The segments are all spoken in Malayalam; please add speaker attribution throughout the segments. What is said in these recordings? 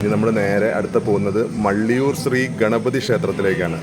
Speaker 1: ഇനി നമ്മൾ നേരെ അടുത്ത പോകുന്നത് മള്ളിയൂർ ശ്രീ ഗണപതി ക്ഷേത്രത്തിലേക്കാണ്.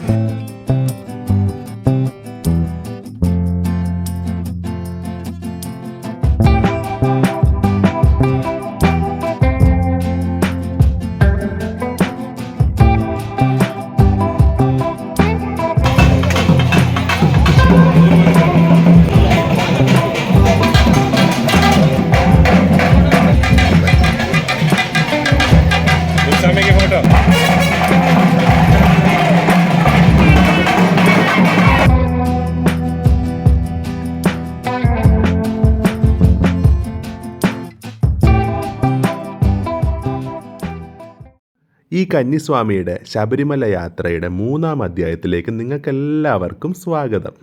Speaker 1: ഈ കന്നിസ്വാമിയുടെ ശബരിമല യാത്രയുടെ മൂന്നാം അധ്യായത്തിലേക്ക് നിങ്ങൾക്കെല്ലാവർക്കും സ്വാഗതം.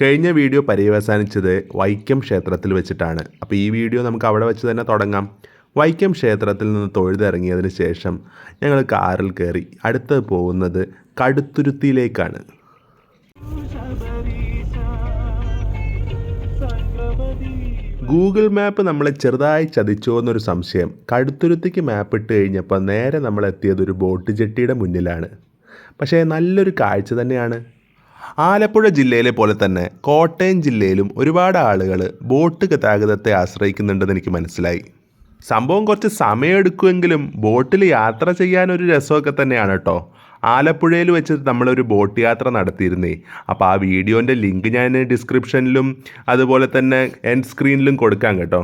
Speaker 1: കഴിഞ്ഞ വീഡിയോ പര്യവസാനിച്ചത് വൈക്കം ക്ഷേത്രത്തിൽ വെച്ചിട്ടാണ്. അപ്പോൾ ഈ വീഡിയോ നമുക്ക് അവിടെ വെച്ച് തന്നെ തുടങ്ങാം. വൈക്കം ക്ഷേത്രത്തിൽ നിന്ന് തൊഴുതിറങ്ങിയതിന് ശേഷം ഞങ്ങൾ കാറിൽ കയറി അടുത്ത് പോകുന്നത് കടുത്തുരുത്തിയിലേക്കാണ്. ഗൂഗിൾ മാപ്പ് നമ്മളെ ചെറുതായി ചതിച്ചോ എന്നൊരു സംശയം. കടുത്തുരുത്തിക്ക് മാപ്പ് ഇട്ട് കഴിഞ്ഞപ്പോൾ നേരെ നമ്മൾ എത്തിയത് ഒരു ബോട്ട് ജെട്ടിയുടെ മുന്നിലാണ്. പക്ഷേ നല്ലൊരു കാഴ്ച തന്നെയാണ്. ആലപ്പുഴ ജില്ലയിലെ പോലെ തന്നെ കോട്ടയം ജില്ലയിലും ഒരുപാട് ആളുകൾ ബോട്ട് ഗതാഗതത്തെ ആശ്രയിക്കുന്നുണ്ടെന്ന് എനിക്ക് മനസ്സിലായി. സംഭവം കുറച്ച് സമയമെടുക്കുമെങ്കിലും ബോട്ടിൽ യാത്ര ചെയ്യാൻ ഒരു രസമൊക്കെ തന്നെയാണ് കേട്ടോ. ആലപ്പുഴയിൽ വെച്ച് നമ്മളൊരു ബോട്ട് യാത്ര നടത്തിയിരുന്നേ. അപ്പോൾ ആ വീഡിയോന്റെ ലിങ്ക് ഞാൻ ഡിസ്ക്രിപ്ഷനിലും അതുപോലെ തന്നെ എൻഡ് സ്ക്രീനിലും കൊടുക്കാം കേട്ടോ.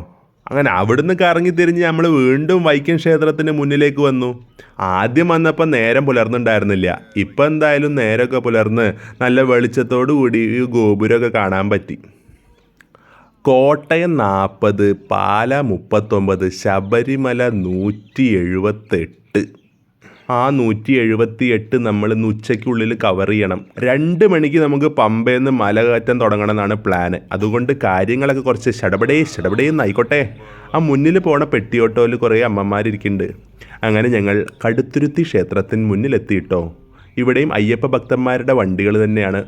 Speaker 1: അങ്ങനെ അവിടുന്ന് കറങ്ങി തിരിഞ്ഞ് നമ്മൾ വീണ്ടും വൈക്കം ക്ഷേത്രത്തിന് മുന്നിലേക്ക് വന്നു. ആദ്യം വന്നപ്പോൾ നേരം പുലർന്നുണ്ടായിരുന്നില്ല. ഇപ്പം എന്തായാലും നേരമൊക്കെ പുലർന്ന് നല്ല വെളിച്ചത്തോടു കൂടി ഈ ഗോപുരമൊക്കെ കാണാൻ പറ്റി. കോട്ടയം നാൽപ്പത് പാല മുപ്പത്തൊമ്പത് ശബരിമല നൂറ്റി എഴുപത്തെട്ട് ആ നൂറ്റി എഴുപത്തി എട്ട് നമ്മൾ ഇന്ന് ഉച്ചയ്ക്കുള്ളിൽ കവർ ചെയ്യണം. രണ്ട് മണിക്ക് നമുക്ക് പമ്പയിൽ നിന്ന് മല കയറ്റം തുടങ്ങണം എന്നാണ് പ്ലാന് അതുകൊണ്ട് കാര്യങ്ങളൊക്കെ കുറച്ച് ഷടപടേ ഷടപടേ എന്നായിക്കോട്ടെ ആ മുന്നിൽ പോണ പെട്ടിയോട്ടോയിൽ കുറേ അമ്മമാരിരിക്കുന്നുണ്ട് അങ്ങനെ ഞങ്ങൾ കടുത്തുരുത്തി ക്ഷേത്രത്തിന് മുന്നിലെത്തിയിട്ടോ. ഇവിടെയും അയ്യപ്പ ഭക്തന്മാരുടെ വണ്ടികൾ തന്നെയാണ്.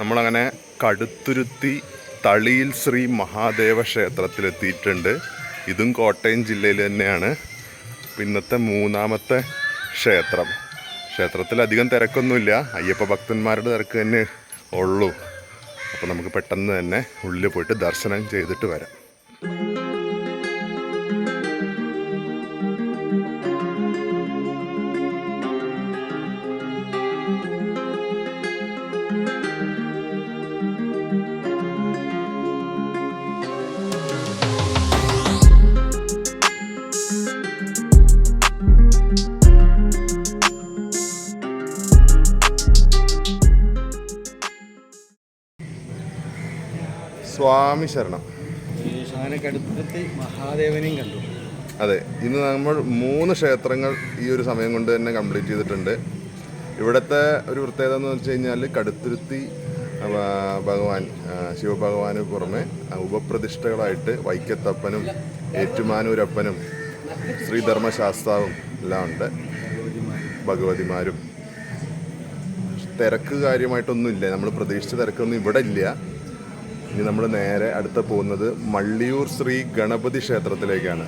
Speaker 1: നമ്മളങ്ങനെ കടുത്തുരുത്തി തളിയിൽ ശ്രീ മഹാദേവ ക്ഷേത്രത്തിലെത്തിയിട്ടുണ്ട്. ഇതും കോട്ടയം ജില്ലയിൽ തന്നെയാണ്. പിന്നത്തെ മൂന്നാമത്തെ ക്ഷേത്രം. ക്ഷേത്രത്തിൽ അധികം തിരക്കൊന്നുമില്ല. അയ്യപ്പ ഭക്തന്മാരുടെ തിരക്ക് തന്നെ ഉള്ളൂ. അപ്പോൾ നമുക്ക് പെട്ടെന്ന് തന്നെ ഉള്ളിൽ പോയിട്ട് ദർശനം ചെയ്തിട്ട് വരാം. ശരണം.
Speaker 2: മഹാദേവനെയും കണ്ടു.
Speaker 1: അതെ ഇന്ന് നമ്മൾ മൂന്ന് ക്ഷേത്രങ്ങൾ ഈ ഒരു സമയം കൊണ്ട് തന്നെ കംപ്ലീറ്റ് ചെയ്തിട്ടുണ്ട്. ഇവിടുത്തെ ഒരു പ്രത്യേകത എന്ന് വെച്ച് കഴിഞ്ഞാൽ കടുത്തുരുത്തി ഭഗവാൻ ശിവഭഗവാന് പുറമെ ഉപപ്രതിഷ്ഠകളായിട്ട് വൈക്കത്തപ്പനും ഏറ്റുമാനൂരപ്പനും ശ്രീധർമ്മശാസ്താവും എല്ലാം ഉണ്ട്. ഭഗവതിമാരും. തിരക്ക് കാര്യമായിട്ടൊന്നുമില്ല. നമ്മൾ പ്രതീക്ഷിച്ച തിരക്കൊന്നും ഇവിടെ ഇല്ല. ഇനി നമ്മൾ നേരെ അടുത്ത പോകുന്നത് മള്ളിയൂർ ശ്രീ ഗണപതി ക്ഷേത്രത്തിലേക്കാണ്.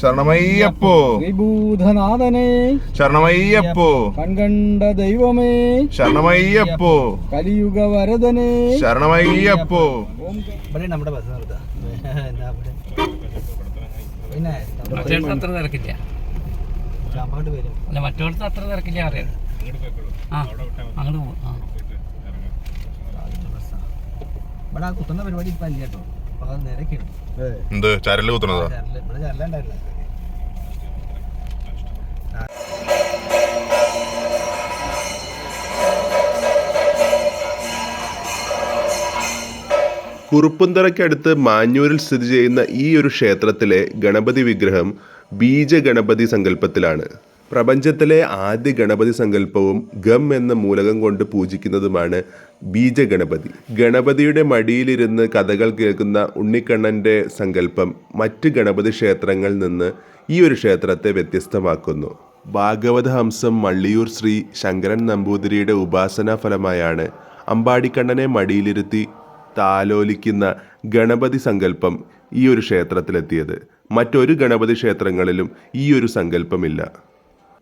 Speaker 1: ശരണമയ്യപ്പോ.
Speaker 2: വിഭൂതനാഥനെ.
Speaker 1: ശരണമയ്യപ്പോ.
Speaker 2: കൺകണ്ട ദൈവമേ.
Speaker 1: ശരണമയ്യപ്പോ.
Speaker 2: കലിയുഗ വരദനെ
Speaker 1: ശരണമയ്യപ്പോ.
Speaker 2: ഇവിടെ നമ്മുടെ ബസ് നിർത്താം. പിന്നെ
Speaker 3: മറ്റേടത്ത് അത്ര തിരക്കില്ല. മറ്റേടത്ത് അത്ര തിരക്കില്ല അറിയാം. ആ അങ്ങോട്ട് പോകും ആ.
Speaker 2: ഇവിടെ ആ കുത്തുന്ന പരിപാടി ഇപ്പൊ അല്ല കേട്ടോ. അപ്പൊ അത് നിരക്കിടും
Speaker 1: എന്ത്? ചരൽ കുത്തുന്നതോ?
Speaker 2: ഇവിടെ ചരലുണ്ടായില്ല
Speaker 1: കുറുപ്പുന്തറയ്ക്കടുത്ത് മാഞ്ഞൂരിൽ സ്ഥിതി ചെയ്യുന്ന ഈ ഒരു ക്ഷേത്രത്തിലെ ഗണപതി വിഗ്രഹം ബീജഗണപതി സങ്കല്പത്തിലാണ്. പ്രപഞ്ചത്തിലെ ആദ്യ ഗണപതി സങ്കല്പവും ഗം എന്ന മൂലകം കൊണ്ട് പൂജിക്കുന്നതുമാണ് ബീജഗണപതി. ഗണപതിയുടെ മടിയിലിരുന്ന് കഥകൾ കേൾക്കുന്ന ഉണ്ണിക്കണ്ണന്റെ സങ്കല്പം മറ്റ് ഗണപതി ക്ഷേത്രങ്ങളിൽ നിന്ന് ഈ ഒരു ക്ഷേത്രത്തെ വ്യത്യസ്തമാക്കുന്നു. ഭാഗവത ഹംസം മള്ളിയൂർ ശ്രീ ശങ്കരൻ നമ്പൂതിരിയുടെ ഉപാസനാ ഫലമായാണ് അമ്പാടിക്കണ്ണനെ മടിയിലിരുത്തി താലോലിക്കുന്ന ഗണപതി സങ്കല്പം ഈ ഒരു ക്ഷേത്രത്തിലെത്തിയത്. മറ്റൊരു ഗണപതി ക്ഷേത്രങ്ങളിലും ഈ ഒരു സങ്കല്പമില്ല.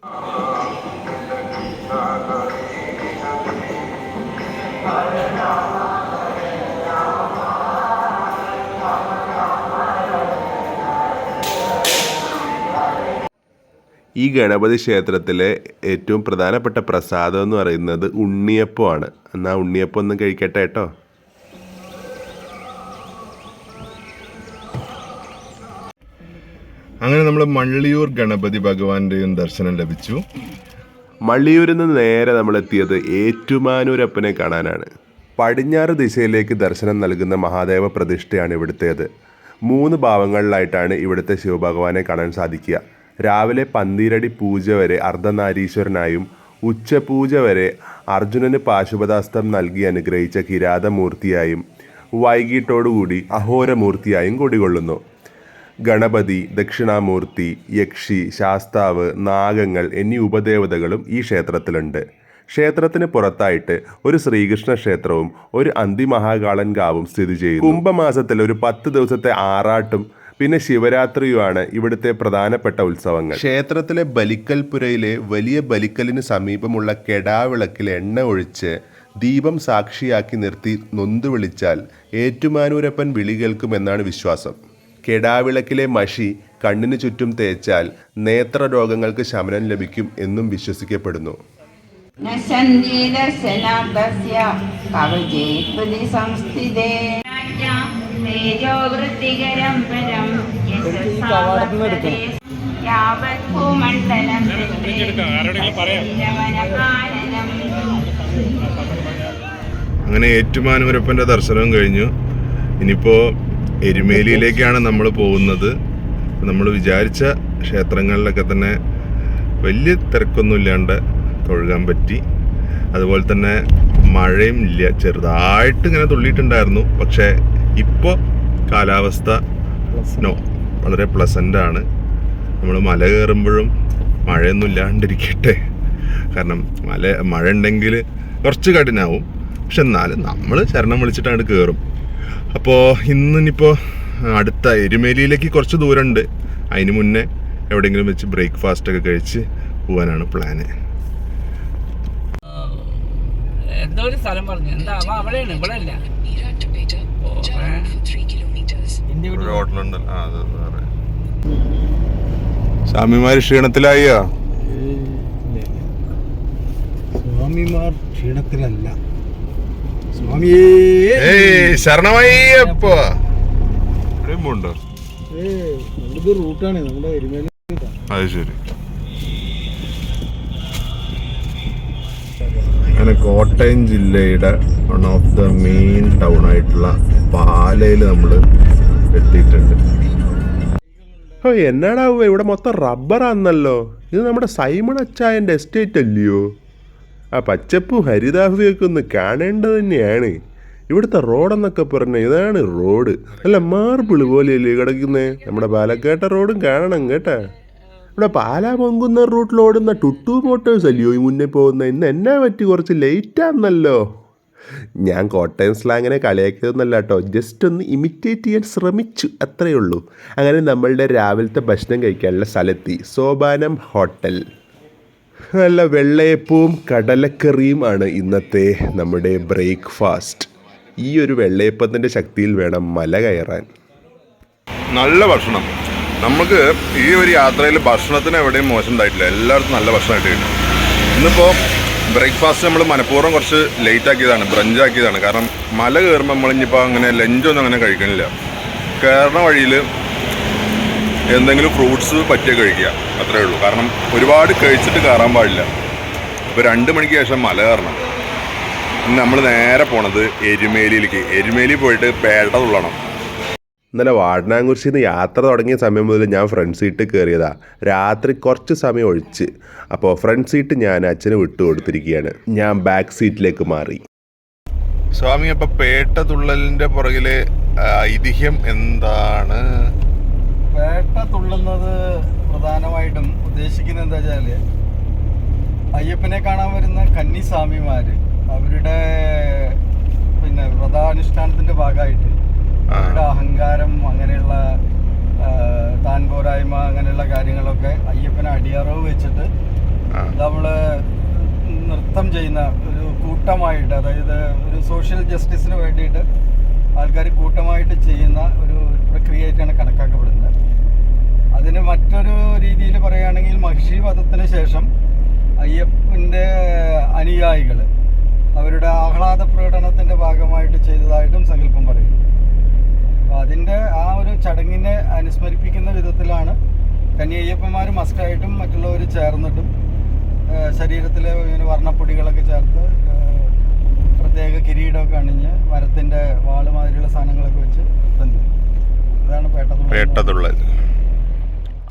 Speaker 1: ഈ ഗണപതി ക്ഷേത്രത്തിലെ ഏറ്റവും പ്രധാനപ്പെട്ട പ്രസാദം എന്ന് പറയുന്നത് ഉണ്ണിയപ്പമാണ്. എന്നാൽ ഉണ്ണിയപ്പം ഒന്നും കഴിക്കട്ടെ കേട്ടോ?
Speaker 4: അങ്ങനെ നമ്മൾ മള്ളിയൂർ ഗണപതി ഭഗവാന്റെയും ദർശനം ലഭിച്ചു.
Speaker 1: മള്ളിയൂരിൽ നിന്ന് നേരെ നമ്മൾ എത്തിയത് ഏറ്റുമാനൂരപ്പനെ കാണാനാണ്. പടിഞ്ഞാറ് ദിശയിലേക്ക് ദർശനം നൽകുന്ന മഹാദേവ പ്രതിഷ്ഠയാണ് ഇവിടുത്തേത്. മൂന്ന് ഭാവങ്ങളിലായിട്ടാണ് ഇവിടുത്തെ ശിവഭഗവാനെ കാണാൻ സാധിക്കുക. രാവിലെ പന്തീരടി പൂജ വരെ അർദ്ധനാരീശ്വരനായും ഉച്ചപൂജ വരെ അർജുനന് പാശുപതാസ്തം നൽകി അനുഗ്രഹിച്ച കിരാതമൂർത്തിയായും വൈകിട്ടോടുകൂടി അഹോരമൂർത്തിയായും കുടികൊള്ളുന്നു ഗണപതി ദക്ഷിണാമൂർത്തി യക്ഷി ശാസ്താവ് നാഗങ്ങൾ എന്നീ ഉപദേവതകളും ഈ ക്ഷേത്രത്തിലുണ്ട്. ക്ഷേത്രത്തിന് പുറത്തായിട്ട് ഒരു ശ്രീകൃഷ്ണ ക്ഷേത്രവും ഒരു അന്തിമഹാകാളൻകാവും സ്ഥിതി ചെയ്യുന്നു. കുംഭമാസത്തിൽ ഒരു പത്ത് ദിവസത്തെ ആറാട്ടും പിന്നെ ശിവരാത്രിയുമാണ് ഇവിടുത്തെ പ്രധാനപ്പെട്ട ഉത്സവങ്ങൾ. ക്ഷേത്രത്തിലെ ബലിക്കൽപുരയിലെ വലിയ ബലിക്കലിന് സമീപമുള്ള കെടാവിളക്കിൽ എണ്ണ ഒഴിച്ച് ദീപം സാക്ഷിയാക്കി നിർത്തി നൊന്തു വിളിച്ചാൽ ഏറ്റുമാനൂരപ്പൻ വിളി കേൾക്കുമെന്നാണ് വിശ്വാസം. കെടാവിളക്കിലെ മഷി കണ്ണിന് ചുറ്റും തേച്ചാൽ നേത്ര രോഗങ്ങൾക്ക് ശമനം ലഭിക്കും എന്നും വിശ്വസിക്കപ്പെടുന്നു.
Speaker 4: അങ്ങനെ ഏറ്റുമാനൂരപ്പന്റെ ദർശനവും കഴിഞ്ഞു. ഇനിയിപ്പോ എരുമേലിയിലേക്കാണ് നമ്മൾ പോകുന്നത്. നമ്മൾ വിചാരിച്ച ക്ഷേത്രങ്ങളിലൊക്കെ തന്നെ വലിയ തിരക്കൊന്നും ഇല്ലാണ്ട് തൊഴുകാൻ പറ്റി. അതുപോലെ തന്നെ മഴയും ഇല്ല. ചെറുതായിട്ട് ഇങ്ങനെ തുള്ളിയിട്ടുണ്ടായിരുന്നു. പക്ഷേ ഇപ്പോൾ കാലാവസ്ഥ നോ വളരെ പ്ലസന്റ് ആണ്. നമ്മൾ മല കയറുമ്പോഴും മഴയൊന്നും ഇല്ലാണ്ടിരിക്കട്ടെ. കാരണം മല മഴ ഉണ്ടെങ്കിൽ കുറച്ച് കഠിനാവും. പക്ഷെ എന്നാലും നമ്മൾ ശരണം വിളിച്ചിട്ടാണ് കയറും. അപ്പോൾ ഇന്നിനിപ്പോൾ അടുത്ത എരുമേലിയിലേക്ക് കുറച്ച് ദൂരമുണ്ട്. അതിന് മുന്നേ എവിടെയെങ്കിലും വെച്ച് ബ്രേക്ക്ഫാസ്റ്റ് ഒക്കെ കഴിച്ച് പോകാനാണ് പ്ലാന്.
Speaker 3: എന്തോ ഒരു സ്ഥലം പറഞ്ഞു. എന്താ? അവ അവിടെയാണ് ഇവിടെ അല്ല
Speaker 4: സ്വാമിമാര് ക്ഷീണത്തിലായോ?
Speaker 2: സ്വാമിമാർ ക്ഷീണത്തിലല്ല.
Speaker 4: ശരണമയ്യപ്പോ. ഉണ്ടോ
Speaker 2: റൂട്ടാണ് നമ്മുടെ എരുമേലി
Speaker 4: അത് ശരി. അങ്ങനെ കോട്ടയം ജില്ലയുടെ one of the main town ആയിട്ടുള്ള പാലയിൽ നമ്മൾ എത്തിയിട്ടുണ്ട്.
Speaker 1: ഓ എന്നാടാവുക ഇവിടെ മൊത്തം റബ്ബറാന്നല്ലോ ഇത് നമ്മുടെ സൈമൺ അച്ചായന്റെ എസ്റ്റേറ്റ് അല്ലയോ? ആ പച്ചപ്പും ഹരിതാഭയൊക്കെ ഒന്ന് കാണേണ്ടത് തന്നെയാണ്. ഇവിടുത്തെ റോഡെന്നൊക്കെ പറഞ്ഞ ഇതാണ് റോഡ് അല്ല മാർബിൾ പോലെയല്ലേ കിടക്കുന്നേ? നമ്മുടെ പാലക്കാട്ടെ റോഡും കാണണം കേട്ടാ. ഇവിടെ പാലാ പൊങ്കുന്ന റൂട്ടിൽ ഓടുന്ന ടുട്ടു മോട്ടോഴ്സ് അല്ലയോ ഈ മുന്നേ പോകുന്ന? ഇന്ന് എന്നെ പറ്റി? കുറച്ച് ലേറ്റാന്നല്ലോ ഞാൻ കോട്ടയം സ്ലാങ്ങിനെ കളിയാക്കിയതൊന്നല്ല കേട്ടോ. ജസ്റ്റ് ഒന്ന് ഇമിറ്റേറ്റ് ചെയ്യാൻ ശ്രമിച്ചു അത്രയേ ഉള്ളൂ. അങ്ങനെ നമ്മളുടെ രാവിലത്തെ ഭക്ഷണം കഴിക്കാനുള്ള സ്ഥലത്തി സോപാനം ഹോട്ടൽ നല്ല വെള്ളയപ്പവും കടലക്കറിയും ആണ് ഇന്നത്തെ നമ്മുടെ ബ്രേക്ക്ഫാസ്റ്റ്. ഈ ഒരു വെള്ളയപ്പത്തിന്റെ ശക്തിയിൽ വേണം മല കയറാൻ.
Speaker 4: നല്ല ഭക്ഷണം. നമുക്ക് ഈ ഒരു യാത്രയിൽ ഭക്ഷണത്തിന് എവിടെയും മോശം ഉണ്ടായിട്ടില്ല എല്ലായിടത്തും നല്ല ഭക്ഷണം കിട്ടിയിട്ടുണ്ട്. ഇന്നിപ്പോൾ ബ്രേക്ക്ഫാസ്റ്റ് നമ്മൾ മനഃപൂർവം കുറച്ച് ലേറ്റ് ആക്കിയതാണ് ബ്രഞ്ച് ആക്കിയതാണ്. കാരണം മല കയറുമ്പോൾ നമ്മൾ ഇനിയിപ്പോൾ അങ്ങനെ ലഞ്ചൊന്നും അങ്ങനെ കഴിക്കണില്ല. കയറുന്ന വഴിയിൽ എന്തെങ്കിലും ഫ്രൂട്ട്സ് പറ്റിയ കഴിക്കുക. അത്രേ ഉള്ളൂ. കാരണം ഒരുപാട് കഴിച്ചിട്ട് കയറാൻ പാടില്ല. ഇപ്പോൾ രണ്ട് മണിക്ക് ശേഷം മല കയറണം. പിന്നെ നമ്മൾ നേരെ പോണത് എരുമേലിയിലേക്ക്. എരുമേലി പോയിട്ട് പേട്ട തുള്ളണം.
Speaker 1: ഇന്നലെ വാടനാങ്കുരിശിൽ നിന്ന് യാത്ര തുടങ്ങിയ സമയം മുതൽ ഞാൻ ഫ്രണ്ട് സീറ്റ് കയറിയതാ രാത്രി കുറച്ച് സമയം ഒഴിച്ച്. അപ്പോൾ ഫ്രണ്ട് സീറ്റ് ഞാൻ അച്ഛന് വിട്ടു കൊടുത്തിരിക്കുകയാണ് ഞാൻ ബാക്ക് സീറ്റിലേക്ക് മാറി.
Speaker 4: സ്വാമി അപ്പം പേട്ട തുള്ളലിന്റെ പുറകിലെ ഐതിഹ്യം എന്താണ്?
Speaker 5: വേട്ട തുള്ളുന്നത് പ്രധാനമായിട്ടും ഉദ്ദേശിക്കുന്നത് എന്താ വെച്ചാൽ അയ്യപ്പനെ കാണാൻ വരുന്ന കന്നിസ്വാമിമാര് അവരുടെ പിന്നെ വ്രതാനുഷ്ഠാനത്തിന്റെ ഭാഗമായിട്ട്. അവരുടെ അഹങ്കാരം അങ്ങനെയുള്ള താൻ പോരായ്മ അങ്ങനെയുള്ള കാര്യങ്ങളൊക്കെ അയ്യപ്പനെ അടിയറവ് വെച്ചിട്ട്
Speaker 4: നമ്മൾ
Speaker 5: നമ്മൾ നൃത്തം ചെയ്യുന്ന ഒരു കൂട്ടമായിട്ട് അതായത് ഒരു സോഷ്യൽ ജസ്റ്റിസിന് വേണ്ടിയിട്ട് ആൾക്കാർ കൂട്ടമായിട്ട് ചെയ്യുന്ന ഒരു പ്രക്രിയയായിട്ടാണ് കണക്കാക്കപ്പെടുന്നത് അതിന് മറ്റൊരു രീതിയിൽ പറയുകയാണെങ്കിൽ മഹിഷി വധത്തിന് ശേഷം അയ്യപ്പന്റെ അനുയായികൾ അവരുടെ ആഹ്ലാദ പ്രകടനത്തിന്റെ ഭാഗമായിട്ട് ചെയ്തതായിട്ടും സങ്കല്പം പറയുന്നു അപ്പോൾ അതിന്റെ ആ ഒരു ചടങ്ങിനെ അനുസ്മരിപ്പിക്കുന്ന വിധത്തിലാണ് കന്നി കന്യയ്യപ്പന്മാർ മസ്റ്റായിട്ടും മറ്റുള്ളവർ ചേർന്നിട്ടും ശരീരത്തിലെ ഇങ്ങനെ വർണപ്പൊടികളൊക്കെ ചേർത്ത് പ്രത്യേക കിരീടമൊക്കെ അണിഞ്ഞ് മരത്തിന്റെ വാൾ മാതിരിയുള്ള സാധനങ്ങളൊക്കെ വെച്ച് നൃത്തം ചെയ്യും. അതാണ് പേട്ടതുള്ള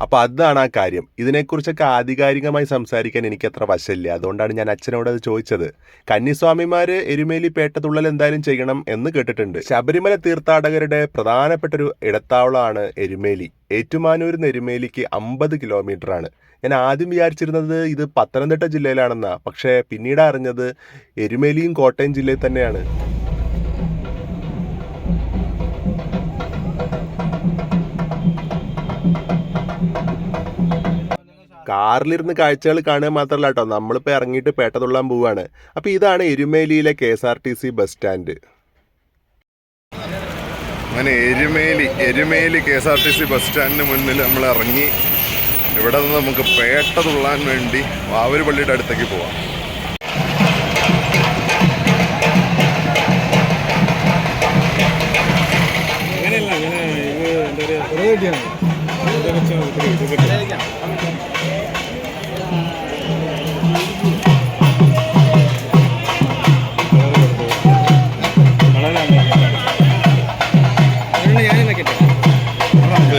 Speaker 1: അപ്പോൾ അതാണ് ആ കാര്യം. ഇതിനെക്കുറിച്ചൊക്കെ ആധികാരികമായി സംസാരിക്കാൻ എനിക്ക് അത്ര വശമില്ല. അതുകൊണ്ടാണ് ഞാൻ അച്ഛനോട് അത് ചോദിച്ചത്. കന്നിസ്വാമിമാര് എരുമേലി പേട്ടതുള്ളൽ എന്തായാലും ചെയ്യണം എന്ന് കേട്ടിട്ടുണ്ട്. ശബരിമല തീർത്ഥാടകരുടെ പ്രധാനപ്പെട്ട ഒരു ഇടത്താവളമാണ് എരുമേലി. ഏറ്റുമാനൂരിൽ നിന്ന് എരുമേലിക്ക് അമ്പത് കിലോമീറ്റർ ആണ് ഞാൻ ആദ്യം വിചാരിച്ചിരുന്നത് ഇത് പത്തനംതിട്ട ജില്ലയിലാണെന്നാ. പക്ഷേ പിന്നീട് അറിഞ്ഞത് എരുമേലിയും കോട്ടയം ജില്ലയിൽ തന്നെയാണ്. കാറിലിരുന്ന് കാഴ്ചകൾ കാണുക മാത്രമല്ല കേട്ടോ നമ്മളിപ്പോൾ ഇറങ്ങിയിട്ട് പേട്ടതുള്ളാൻ പോവുകയാണ് അപ്പോൾ ഇതാണ് എരുമേലിയിലെ K S R T C bus stand.
Speaker 4: അങ്ങനെ Erumeli Erumeli K S R T C bus സ്റ്റാൻഡിന് മുന്നിൽ നമ്മൾ ഇറങ്ങി. ഇവിടെ നിന്ന് നമുക്ക് പേട്ടതുള്ളാൻ വേണ്ടി വാവൂര് പള്ളിയുടെ അടുത്തേക്ക് പോവാം.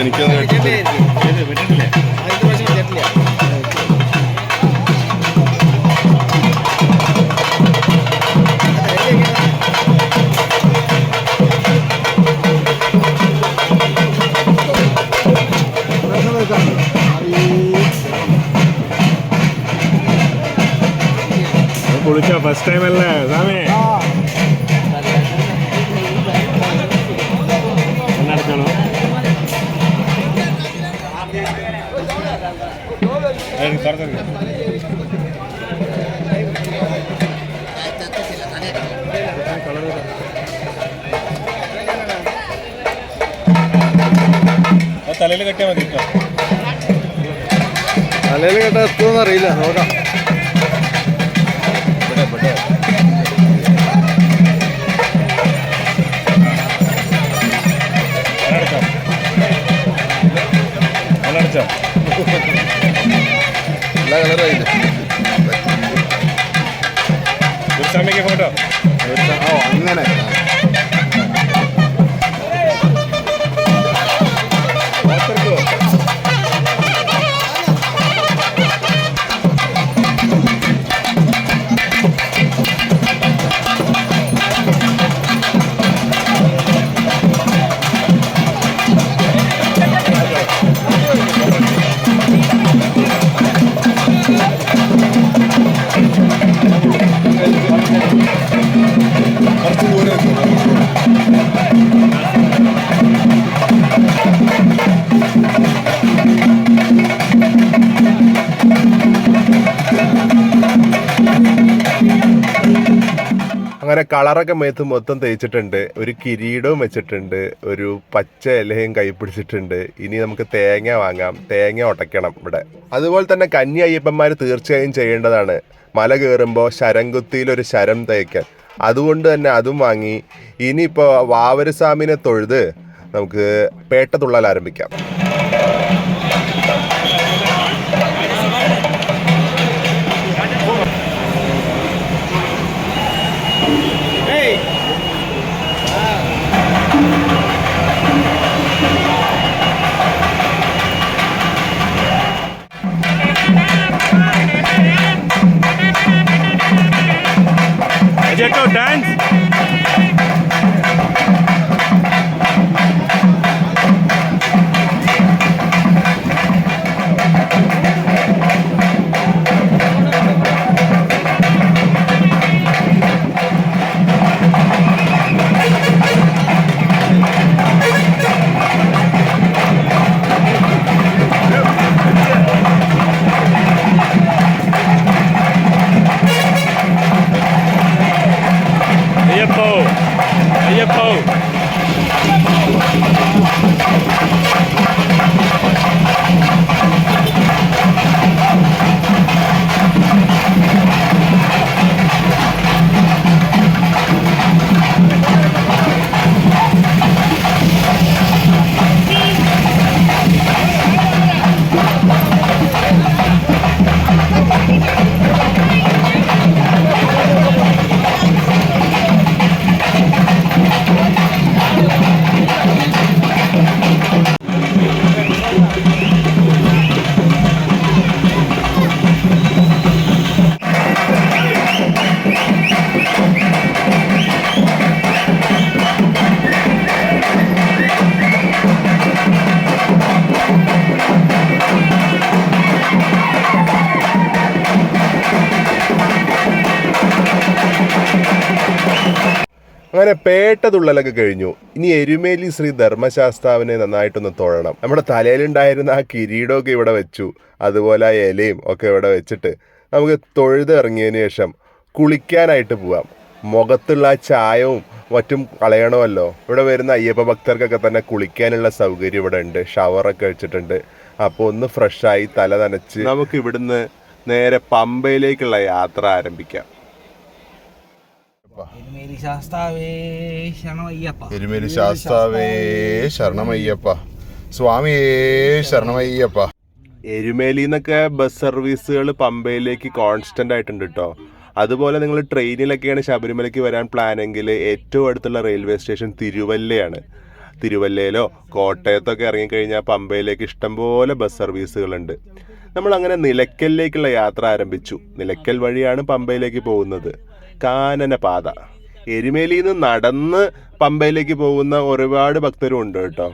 Speaker 4: എനിക്കൊന്ന് കേട്ടിട്ട്
Speaker 6: കുളിച്ചോ ഫസ്റ്റ് ടൈം അല്ലേ? സാമേ. കെട്ടിയാൽ മതി. കേട്ടോ
Speaker 5: തലയിൽ കേട്ട എത്തുമെന്ന് അറിയില്ല നോക്കാം. എല്ലാ കളറായില്ലേ
Speaker 6: ഫോട്ടോ.
Speaker 5: ഓ അങ്ങനെ.
Speaker 1: കളറൊക്കെ മേത്ത് മൊത്തം തേച്ചിട്ടുണ്ട്. ഒരു കിരീടവും വെച്ചിട്ടുണ്ട്. ഒരു പച്ച ഇലയും കൈ പിടിച്ചിട്ടുണ്ട്. ഇനി നമുക്ക് തേങ്ങ വാങ്ങാം. തേങ്ങ ഉടയ്ക്കണം ഇവിടെ. അതുപോലെ തന്നെ കന്നി അയ്യപ്പന്മാർ തീർച്ചയായും ചെയ്യേണ്ടതാണ്. മല കയറുമ്പോൾ ശരംകുത്തിയിൽ ഒരു ശരം തേക്കാൻ. അതുകൊണ്ട് തന്നെ അതും വാങ്ങി. ഇനിയിപ്പോൾ വാവരസ്വാമിനെ തൊഴുത് നമുക്ക് പേട്ട തുള്ളൽ ആരംഭിക്കാം. അങ്ങനെ പേട്ടതുള്ളലൊക്കെ കഴിഞ്ഞു. ഇനി എരുമേലി ശ്രീ ധർമ്മശാസ്താവിനെ നന്നായിട്ടൊന്ന് തൊഴണം. നമ്മുടെ തലയിലുണ്ടായിരുന്ന ആ കിരീടമൊക്കെ ഇവിടെ വെച്ചു. അതുപോലെ ആ ഇലയും ഒക്കെ ഇവിടെ വെച്ചിട്ട് നമുക്ക് തൊഴുത് ഇറങ്ങിയതിന് ശേഷം കുളിക്കാനായിട്ട് പോവാം. മുഖത്തുള്ള ആ ചായവും മറ്റും കളയണമല്ലോ. ഇവിടെ വരുന്ന അയ്യപ്പ ഭക്തർക്കൊക്കെ തന്നെ കുളിക്കാനുള്ള സൗകര്യം ഇവിടെ ഉണ്ട്. ഷവറൊക്കെ വെച്ചിട്ടുണ്ട്. അപ്പോൾ ഒന്ന് ഫ്രഷായി തല നനച്ച് നമുക്ക് ഇവിടുന്ന് നേരെ പമ്പയിലേക്കുള്ള യാത്ര ആരംഭിക്കാം.
Speaker 2: എരുമേലി ശാസ്താവേ ശരണമയ്യപ്പ.
Speaker 4: എരുമേലി ശാസ്താവേ ശരണമയ്യപ്പ. സ്വാമിയേ ശരണമയ്യപ്പ.
Speaker 1: എരുമേലി എന്നൊക്കെ ബസ് സർവീസുകൾ പമ്പയിലേക്ക് കോൺസ്റ്റന്റ് ആയിട്ടുണ്ട് കേട്ടോ അതുപോലെ നിങ്ങൾ ട്രെയിനിലൊക്കെയാണ് ശബരിമലയ്ക്ക് വരാൻ പ്ലാൻ എങ്കിൽ ഏറ്റവും അടുത്തുള്ള റെയിൽവേ സ്റ്റേഷൻ തിരുവല്ലയാണ്. തിരുവല്ലയിലോ കോട്ടയത്തൊക്കെ ഇറങ്ങിക്കഴിഞ്ഞാൽ പമ്പയിലേക്ക് ഇഷ്ടംപോലെ ബസ് സർവീസുകളുണ്ട്. നമ്മൾ അങ്ങനെ നിലയ്ക്കലിലേക്കുള്ള യാത്ര ആരംഭിച്ചു. നിലയ്ക്കൽ വഴിയാണ് പമ്പയിലേക്ക് പോകുന്നത്. കാനന പാത എരുമേലിയിൽ നിന്ന് നടന്ന് പമ്പയിലേക്ക് പോകുന്ന ഒരുപാട് ഭക്തരും ഉണ്ട് കേട്ടോ.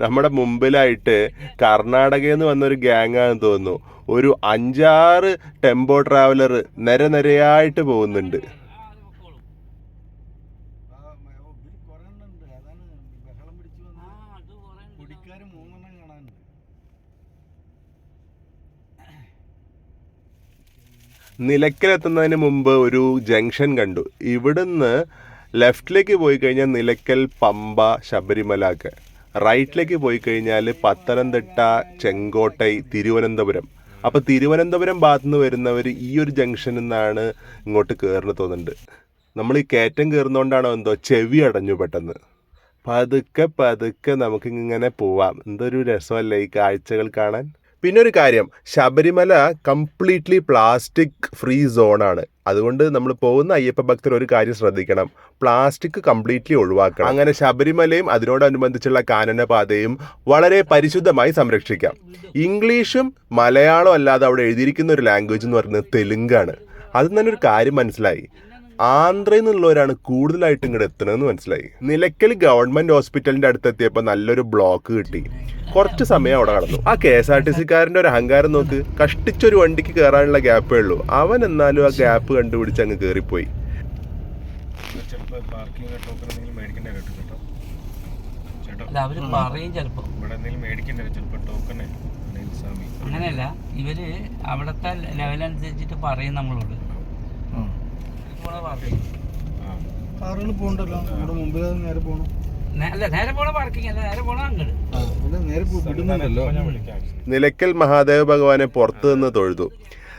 Speaker 1: നമ്മുടെ മുമ്പിലായിട്ട് കർണാടകയിൽ നിന്ന് വന്നൊരു ഗ്യാങ്ങാന്ന് തോന്നുന്നു. ഒരു അഞ്ചാറ് ടെമ്പോ ട്രാവലർ നിരനിരയായിട്ട് പോകുന്നുണ്ട്. നിലയ്ക്കലെത്തുന്നതിന് മുമ്പ് ഒരു ജംഗ്ഷൻ കണ്ടു. ഇവിടുന്ന് ലെഫ്റ്റിലേക്ക് പോയി കഴിഞ്ഞാൽ നിലയ്ക്കൽ പമ്പ ശബരിമല ഒക്കെ. റൈറ്റിലേക്ക് പോയി കഴിഞ്ഞാൽ പത്തനംതിട്ട ചെങ്കോട്ടൈ തിരുവനന്തപുരം. അപ്പോൾ തിരുവനന്തപുരം ഭാഗത്തു നിന്ന് വരുന്നവർ ഈ ഒരു ജംഗ്ഷനിൽ നിന്നാണ് ഇങ്ങോട്ട് കയറുന്നത് തോന്നുന്നുണ്ട്. നമ്മൾ ഈ കയറ്റം കയറുന്നതുകൊണ്ടാണോ എന്തോ ചെവി അടഞ്ഞു പെട്ടെന്ന്. പതുക്കെ പതുക്കെ നമുക്കിങ്ങനെ പോവാം. എന്തൊരു രസമല്ലേ ഈ കാഴ്ചകൾ കാണാൻ? പിന്നെ ഒരു കാര്യം ശബരിമല കംപ്ലീറ്റ്ലി പ്ലാസ്റ്റിക് ഫ്രീ സോണാണ് അതുകൊണ്ട് നമ്മൾ പോകുന്ന അയ്യപ്പ ഭക്തർ ഒരു കാര്യം ശ്രദ്ധിക്കണം. പ്ലാസ്റ്റിക് കംപ്ലീറ്റ്ലി ഒഴിവാക്കണം. അങ്ങനെ ശബരിമലയും അതിനോടനുബന്ധിച്ചുള്ള കാനനപാതയും വളരെ പരിശുദ്ധമായി സംരക്ഷിക്കാം. ഇംഗ്ലീഷും മലയാളവും അല്ലാതെ അവിടെ എഴുതിയിരിക്കുന്ന ഒരു ലാംഗ്വേജ് എന്ന് പറയുന്നത് തെലുങ്കാണ്. അത് തന്നെ ഒരു കാര്യം മനസ്സിലായി. ആന്ധ്രയിൽ നിന്നുള്ളവരാണ് കൂടുതലായിട്ട് ഇങ്ങോട്ട് എത്തണമെന്ന് മനസ്സിലായി. നിലയ്ക്കൽ ഗവൺമെന്റ് ഹോസ്പിറ്റലിന്റെ അടുത്തെത്തിയപ്പോൾ നല്ലൊരു ബ്ലോക്ക് കിട്ടി. കുറച്ച് സമയം അവിടെ കടന്നു. ആ കെ എസ് ആർ ടി സിക്കാരന്റെ ഒരു അഹങ്കാരം നോക്ക്. കഷ്ടിച്ചൊരു വണ്ടിക്ക് കയറാനുള്ള ഗ്യാപ്പേ ഉള്ളൂ. അവൻ എന്നാലും ആ ഗ്യാപ്പ് കണ്ടുപിടിച്ച് അങ്ങ് കയറിപ്പോയി
Speaker 3: അങ്ങനെയല്ല ഇവർ അവിടത്തെ ലെവലനുസരിച്ചിട്ട് പറയും നമ്മളോട്. പോണ parking.
Speaker 6: ആ.
Speaker 5: കാറുകൾ പോകണ്ടല്ലോ. നമ്മുടെ മുമ്പിൽ നേരെ പോകണം
Speaker 3: അല്ല നേരെ പോണ പാർക്കിംഗ് അല്ല നേരെ
Speaker 1: നിലയ്ക്കൽ മഹാദേവ ഭഗവാനെ പുറത്തു നിന്ന് തൊഴുതു.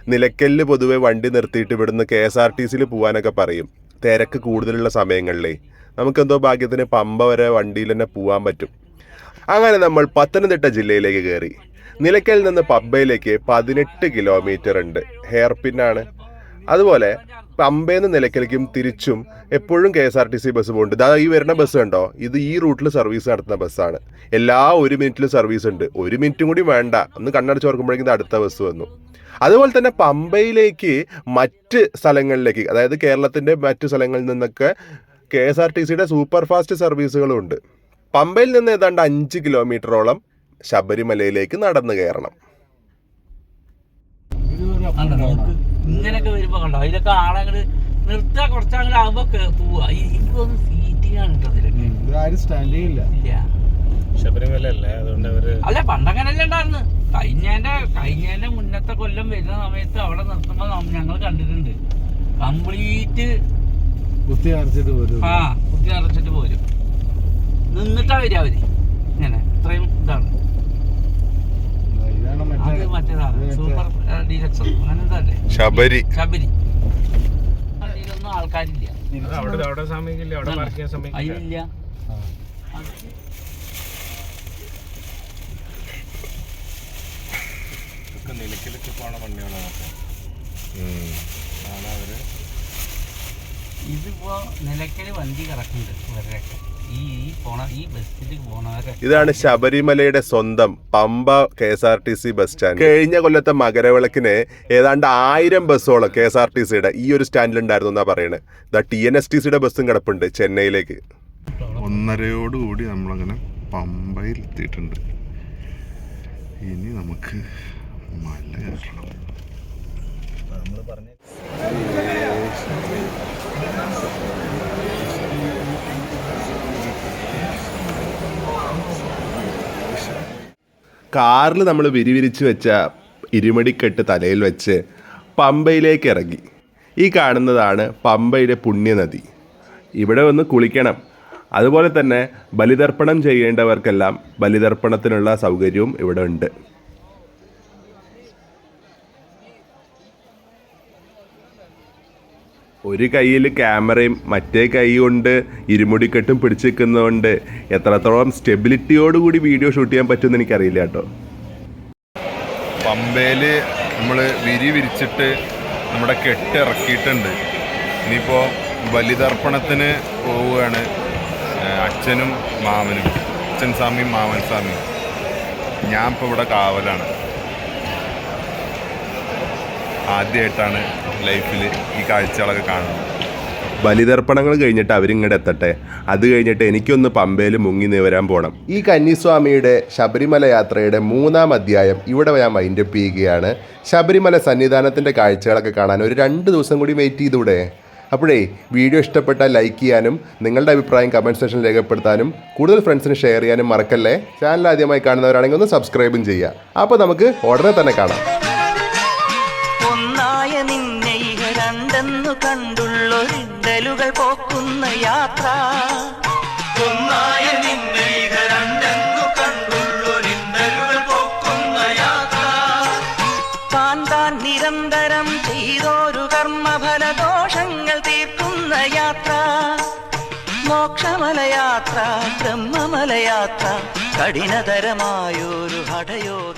Speaker 1: നിലയ്ക്കലിൽ പൊതുവെ വണ്ടി നിർത്തിയിട്ട് ഇവിടുന്ന് കെ എസ് ആർ ടി സിയിൽ പോകാനൊക്കെ പറയും. തിരക്ക് കൂടുതലുള്ള സമയങ്ങളിലേ. നമുക്കെന്തോ ഭാഗ്യത്തിന് പമ്പ വരെ വണ്ടിയിൽ തന്നെ പോവാൻ പറ്റും. അങ്ങനെ നമ്മൾ പത്തനംതിട്ട ജില്ലയിലേക്ക് കയറി നിലയ്ക്കൽ നിന്ന് പമ്പയിലേക്ക് പതിനെട്ട് കിലോമീറ്റർ ഉണ്ട്. ഹെയർ പിന്നാണ് അതുപോലെ പമ്പയിൽ നിന്ന് നിലയ്ക്കലേക്കും തിരിച്ചും എപ്പോഴും K S R T C bus പോകുന്നുണ്ട് ഇതാ ഈ വരുന്ന ബസ് കണ്ടോ? ഇത് ഈ റൂട്ടിൽ സർവീസ് നടത്തുന്ന ബസ്സാണ്. എല്ലാ ഒരു മിനിറ്റിലും സർവീസ് ഉണ്ട്. ഒരു മിനിറ്റും കൂടി വേണ്ട. ഒന്ന് കണ്ണടച്ച് ഓർക്കുമ്പോഴേക്കും അടുത്ത ബസ് വന്നു. അതുപോലെ തന്നെ പമ്പയിലേക്ക് മറ്റ് സ്ഥലങ്ങളിലേക്ക് അതായത് കേരളത്തിന്റെ മറ്റു സ്ഥലങ്ങളിൽ നിന്നൊക്കെ കെ എസ് ആർ ടി സിയുടെ സൂപ്പർ ഫാസ്റ്റ് സർവീസുകളും ഉണ്ട്. പമ്പയിൽ നിന്ന് ഏതാണ്ട് അഞ്ച് കിലോമീറ്ററോളം ശബരിമലയിലേക്ക് നടന്നു കയറണം.
Speaker 3: ഇങ്ങനെയൊക്കെ വരുമ്പോ കണ്ടോ? അതിലൊക്കെ ആളങ്ങട് നിർത്തുക കുറച്ചങ്ങോട്ട് ആകുമ്പോ കേ- പോവാ. സീറ്റിംഗ് ആണ് കേട്ടോ ഇതിലൊക്കെ
Speaker 5: ആരും സ്റ്റാൻഡ് ചെയ്യില്ല.
Speaker 3: ഇല്ല.
Speaker 6: ശബരിമല അല്ലേ അതുകൊണ്ട് അവർ
Speaker 3: അല്ല പണ്ടങ്ങനല്ല ഉണ്ടായിരുന്നു. കഴിഞ്ഞേന്റെ കഴിഞ്ഞേന്റെ മുന്നത്തെ കൊല്ലം വരുന്ന സമയത്ത് അവിടെ നിർത്തുമ്പോ ഞങ്ങൾ കണ്ടിട്ടുണ്ട്. കംപ്ലീറ്റ്
Speaker 5: കുത്തി അടച്ചിട്ട് പോരും.
Speaker 3: ആ കുത്തി അടച്ചിട്ട് പോരും. നിന്നിട്ടാ വരിക അവർ. ഇങ്ങനെ ഇത്രയും ഇതാണ്.
Speaker 4: ശബരി
Speaker 6: പോണ വണ്ടികളാണ് അതാണ് അവർ.
Speaker 3: ഇതിപ്പോ നിലയ്ക്കൽ വണ്ടി കിടക്കുന്നുണ്ട് ഇവരുടെയൊക്കെ.
Speaker 1: ഇതാണ് ശബരിമലയുടെ സ്വന്തം Pampa K S R T C bus stand കഴിഞ്ഞ കൊല്ലത്തെ മകരവിളക്കിന് ഏതാണ്ട് ആയിരം ബസ്സോളം കെ എസ് ആർ ടി സിയുടെ ഈ ഒരു സ്റ്റാൻഡിൽ ഉണ്ടായിരുന്നു എന്നാ പറയണത് ഇതാ ടി എൻ എസ് ടി സിയുടെ ബസ്സും കിടപ്പുണ്ട് ചെന്നൈയിലേക്ക്.
Speaker 4: ഒന്നരയോടുകൂടി നമ്മളങ്ങനെ പമ്പയിൽ എത്തിയിട്ടുണ്ട് ഇനി നമുക്ക് മല കയറണം.
Speaker 1: കാറിൽ നമ്മൾ വിരിവിരിച്ച് വെച്ച ഇരുമടിക്കെട്ട് തലയിൽ വെച്ച് പമ്പയിലേക്ക് ഇറങ്ങി. ഈ കാണുന്നതാണ് പമ്പയുടെ പുണ്യനദി. ഇവിടെ ഒന്ന് കുളിക്കണം. അതുപോലെ തന്നെ ബലിതർപ്പണം ചെയ്യേണ്ടവർക്കെല്ലാം ബലിതർപ്പണത്തിനുള്ള സൗകര്യവും ഇവിടെ ഉണ്ട്. ഒരു കയ്യിൽ ക്യാമറയും മറ്റേ കൈ കൊണ്ട് ഇരുമുടിക്കെട്ടും പിടിച്ചു നിൽക്കുന്നതുകൊണ്ട് എത്രത്തോളം സ്റ്റെബിലിറ്റിയോടുകൂടി വീഡിയോ ഷൂട്ട് ചെയ്യാൻ പറ്റുമെന്ന് എനിക്കറിയില്ല കേട്ടോ.
Speaker 4: പമ്പയിൽ നമ്മൾ വിരി വിരിച്ചിട്ട് നമ്മുടെ കെട്ട് ഇറക്കിയിട്ടുണ്ട്. ഇനിയിപ്പോൾ ബലിതർപ്പണത്തിന് പോവുകയാണ് അച്ഛനും മാമനും അച്ഛൻ സ്വാമിയും മാമൻ സ്വാമിയും. ഞാൻ ഇപ്പോൾ ഇവിടെ കാവലാണ്. ആദ്യമായിട്ടാണ് ലൈഫിൽ ഈ കാഴ്ചകളൊക്കെ കാണുന്നത്
Speaker 1: ബലിതർപ്പണങ്ങൾ കഴിഞ്ഞിട്ട് അവരിങ്ങോട്ട് എത്തട്ടെ. അത് കഴിഞ്ഞിട്ട് എനിക്കൊന്ന് പമ്പയിൽ മുങ്ങി നിവരാൻ പോകണം ഈ കന്നിസ്വാമിയുടെ ശബരിമല യാത്രയുടെ മൂന്നാം അധ്യായം ഇവിടെ ഞാൻ വൈൻഡപ്പ് ചെയ്യുകയാണ്. ശബരിമല സന്നിധാനത്തിന്റെ കാഴ്ചകളൊക്കെ കാണാൻ ഒരു രണ്ട് ദിവസം കൂടി വെയിറ്റ് ചെയ്തൂടെ? അപ്പോഴേ വീഡിയോ ഇഷ്ടപ്പെട്ടാൽ ലൈക്ക് ചെയ്യാനും നിങ്ങളുടെ അഭിപ്രായം കമന്റ് സെക്ഷനിൽ രേഖപ്പെടുത്താനും കൂടുതൽ ഫ്രണ്ട്സിന് ഷെയർ ചെയ്യാനും മറക്കല്ലേ? ചാനൽ ആദ്യമായി കാണുന്നവരാണെങ്കിൽ ഒന്ന് സബ്സ്ക്രൈബും ചെയ്യുക. അപ്പോൾ നമുക്ക് ഉടനെ തന്നെ കാണാം.
Speaker 7: രണ്ടെന്നു കണ്ടുള്ളൊരിണ്ടലുകൾ പോക്കുന്ന യാത്ര. ഒന്നായ നിന്നെ ഇഹ രണ്ടെന്നു കണ്ടുള്ളൊരിണ്ടലുകൾ പോക്കുന്ന യാത്ര. താൻ താൻ നിരന്തരം ചെയ്തോരു തീർക്കുന്ന യാത്ര. മോക്ഷമലയാത്ര ബ്രഹ്മമലയാത്ര കഠിനതരമായൊരു ഹഠയോഗയാത്ര